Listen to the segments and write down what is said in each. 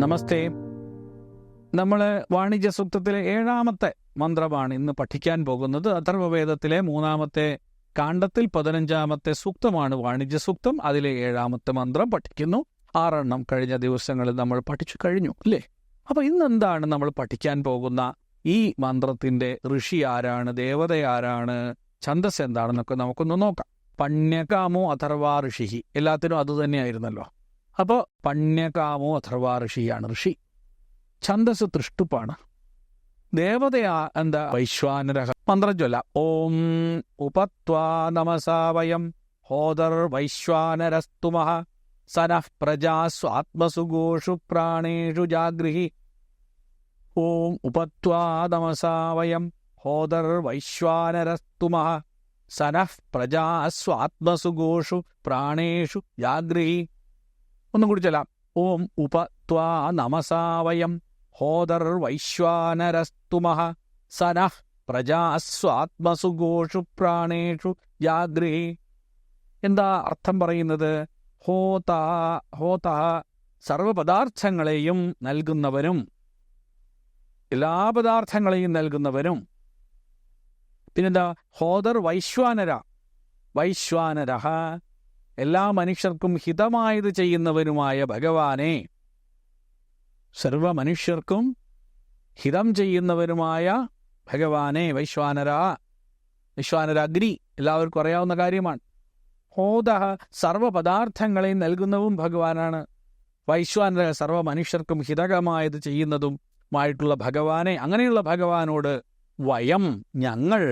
നമസ്തേ. നമ്മൾ വാണിജ്യ സൂക്തത്തിലെ ഏഴാമത്തെ മന്ത്രമാണ് ഇന്ന് പഠിക്കാൻ പോകുന്നത്. അഥർവവേദത്തിലെ മൂന്നാമത്തെ കാണ്ഡത്തിൽ പതിനഞ്ചാമത്തെ സൂക്തമാണ് വാണിജ്യ സൂക്തം. അതിലെ ഏഴാമത്തെ മന്ത്രം പഠിക്കുന്നു. ആറെണ്ണം കഴിഞ്ഞ ദിവസങ്ങളിൽ നമ്മൾ പഠിച്ചു കഴിഞ്ഞു അല്ലേ? അപ്പൊ ഇന്ന് എന്താണ് നമ്മൾ പഠിക്കാൻ പോകുന്ന ഈ മന്ത്രത്തിന്റെ ഋഷി ആരാണ് ദേവത ആരാണ് ഛന്ദസ് എന്താണെന്നൊക്കെ നമുക്കൊന്ന് നോക്കാം. പണ്യകാമോ അഥർവാ ഋഷിഹി? എല്ലാത്തിനും അത് തന്നെയായിരുന്നല്ലോ. അപ്പോ പണ്യകാമോ അഥർവാ ഋഷിയാണ് ഋഷി. ഛന്ദസ് തൃഷ്ടുപ്പാണ്. ദേവതയാ എന്താ വൈശ്വാനര മന്ത്രം ചൊല്ല ഓം ഉപത്വാ നമസാവയം ഹോദർ വൈശ്വാനരസ്തുമഹ സനഃ പ്രജാ ഗോഷു പ്രാണേഷു ജാഗ്രഹി ഓം ഉപത്വാ നമസാവയം ഹോദർ വൈശ്വാനരസ്തുമഹ സനഃ പ്രജാ ഗോഷു പ്രാണേഷു ജാഗൃഹി. ഒന്നും കൂടി ചെല്ലാം. ഓം ഉപ ത്വാ നമസാവയം ഹോദർ വൈശ്വാനരസ്തുമഃ സനഃ പ്രജാസ്വാത്മസുഘോഷു പ്രാണേഷു ജാഗ്രേ. എന്താ അർത്ഥം പറയുന്നത്? ഹോത ഹോത സർവപദാർത്ഥങ്ങളെയും നൽകുന്നവനും എല്ലാ പദാർത്ഥങ്ങളെയും നൽകുന്നവനും പിന്നെന്താ? ഹോദർ വൈശ്വാനര. വൈശ്വാനര എല്ലാ മനുഷ്യർക്കും ഹിതമായത് ചെയ്യുന്നവനുമായ ഭഗവാനെ സർവ മനുഷ്യർക്കും ഹിതം ചെയ്യുന്നവരുമായ ഭഗവാനെ വൈശ്വാനര വൈശ്വാനര അഗ്നി എല്ലാവർക്കും അറിയാവുന്ന കാര്യമാണ്. ഹോദ സർവപദാർത്ഥങ്ങളെ നൽകുന്നതും ഭഗവാനാണ്. വൈശ്വാനര സർവ മനുഷ്യർക്കും ഹിതകമായത് ചെയ്യുന്നതുമായിട്ടുള്ള ഭഗവാനെ അങ്ങനെയുള്ള ഭഗവാനോട് വയം ഞങ്ങൾ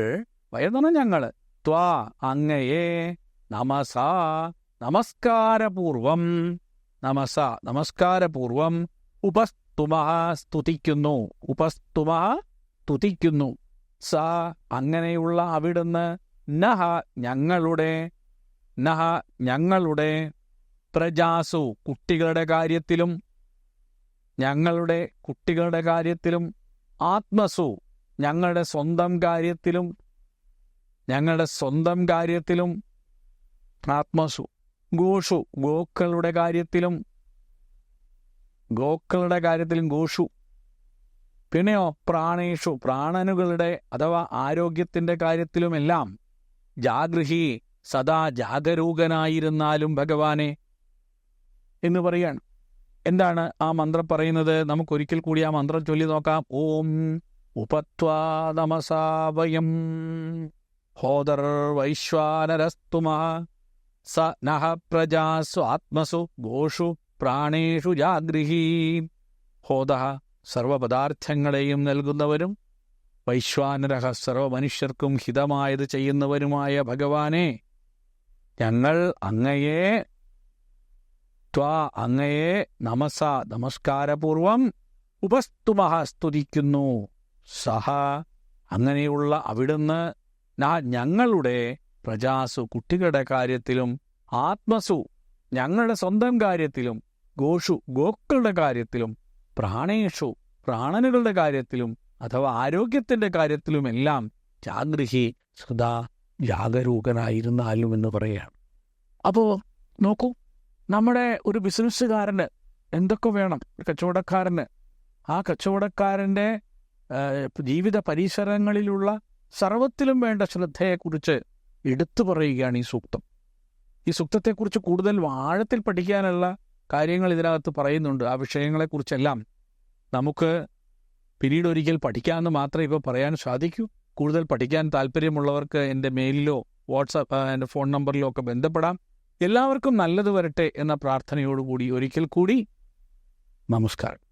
വയതാണ് ഞങ്ങൾ ത്വാ അങ്ങയെ നമസ നമസ്കാരപൂർവം. നമസ നമസ്കാരപൂർവം. ഉപസ്തുമ സ്തുതിക്കുന്നു. ഉപസ്തുമ സ്തുതിക്കുന്നു. സ അങ്ങനെയുള്ള അവിടുന്ന് നഹ ഞങ്ങളുടെ നഹ ഞങ്ങളുടെ പ്രജാസു കുട്ടികളുടെ കാര്യത്തിലും ഞങ്ങളുടെ കുട്ടികളുടെ കാര്യത്തിലും ആത്മസു ഞങ്ങളുടെ സ്വന്തം കാര്യത്തിലും ഞങ്ങളുടെ സ്വന്തം കാര്യത്തിലും ആത്മസു. ഗോഷു ഗോക്കളുടെ കാര്യത്തിലും ഗോക്കളുടെ കാര്യത്തിലും ഗോഷു പിന്നെയോ പ്രാണേഷു പ്രാണനുകളുടെ അഥവാ ആരോഗ്യത്തിന്റെ കാര്യത്തിലുമെല്ലാം ജാഗൃഹി സദാ ജാഗരൂകനായിരുന്നാലും ഭഗവാനെ എന്ന് പറയാണ്. എന്താണ് ആ മന്ത്രം പറയുന്നത്? നമുക്കൊരിക്കൽ കൂടി ആ മന്ത്രം ചൊല്ലി നോക്കാം. ഓം ഉപത്വാ നമസാവയം ഹോദർ വൈശ്വാനരസ്തുമ സ നഹ പ്രജാസു ആത്മസു ഗോഷു പ്രാണേഷു ജാഗൃഹീ ഹോദ സർവപദാർത്ഥങ്ങളെയും നൽകുന്നവരും വൈശ്വാനരഹ സർവമനുഷ്യർക്കും ഹിതമായത് ചെയ്യുന്നവരുമായ ഭഗവാനെ ഞങ്ങൾ അങ്ങയെ ത്വാ അങ്ങയെ നമസ നമസ്കാരപൂർവം ഉപസ്തുമഹ സ്തുതിക്കുന്നു. സഹ അങ്ങനെയുള്ള അവിടുന്ന് ഞങ്ങളുടെ പ്രജാസു കുട്ടികളുടെ കാര്യത്തിലും ആത്മസു ഞങ്ങളുടെ സ്വന്തം കാര്യത്തിലും ഗോഷു ഗോക്കളുടെ കാര്യത്തിലും പ്രാണേഷു പ്രാണനുകളുടെ കാര്യത്തിലും അഥവാ ആരോഗ്യത്തിന്റെ കാര്യത്തിലുമെല്ലാം ജാഗ്രഹി സദാ ജാഗരൂകനായിരുന്നാലും എന്ന് പറയുകയാണ്. അപ്പോൾ നോക്കൂ നമ്മുടെ ഒരു ബിസിനസ്സുകാരന് എന്തൊക്കെ വേണം? കച്ചവടക്കാരന്. ആ കച്ചവടക്കാരന്റെ ജീവിത പരിസരങ്ങളിലുള്ള സർവത്തിലും വേണ്ട ശ്രദ്ധയെക്കുറിച്ച് എടുത്തു പറയുകയാണ് ഈ സൂക്തം. ഈ സൂക്തത്തെക്കുറിച്ച് കൂടുതൽ ആഴത്തിൽ പഠിക്കാനുള്ള കാര്യങ്ങൾ ഇതിനകത്ത് പറയുന്നുണ്ട്. ആ വിഷയങ്ങളെക്കുറിച്ചെല്ലാം നമുക്ക് പിന്നീട് ഒരിക്കൽ പഠിക്കാമെന്ന് മാത്രമേ ഇപ്പോൾ പറയാൻ സാധിക്കൂ. കൂടുതൽ പഠിക്കാൻ താല്പര്യമുള്ളവർക്ക് എന്റെ മെയിലിലോ വാട്സാപ്പ് എന്റെ ഫോൺ നമ്പറിലോ ഒക്കെ ബന്ധപ്പെടാം. എല്ലാവർക്കും നല്ലത് വരട്ടെ എന്ന പ്രാർത്ഥനയോടുകൂടി ഒരിക്കൽ കൂടി നമസ്കാരം.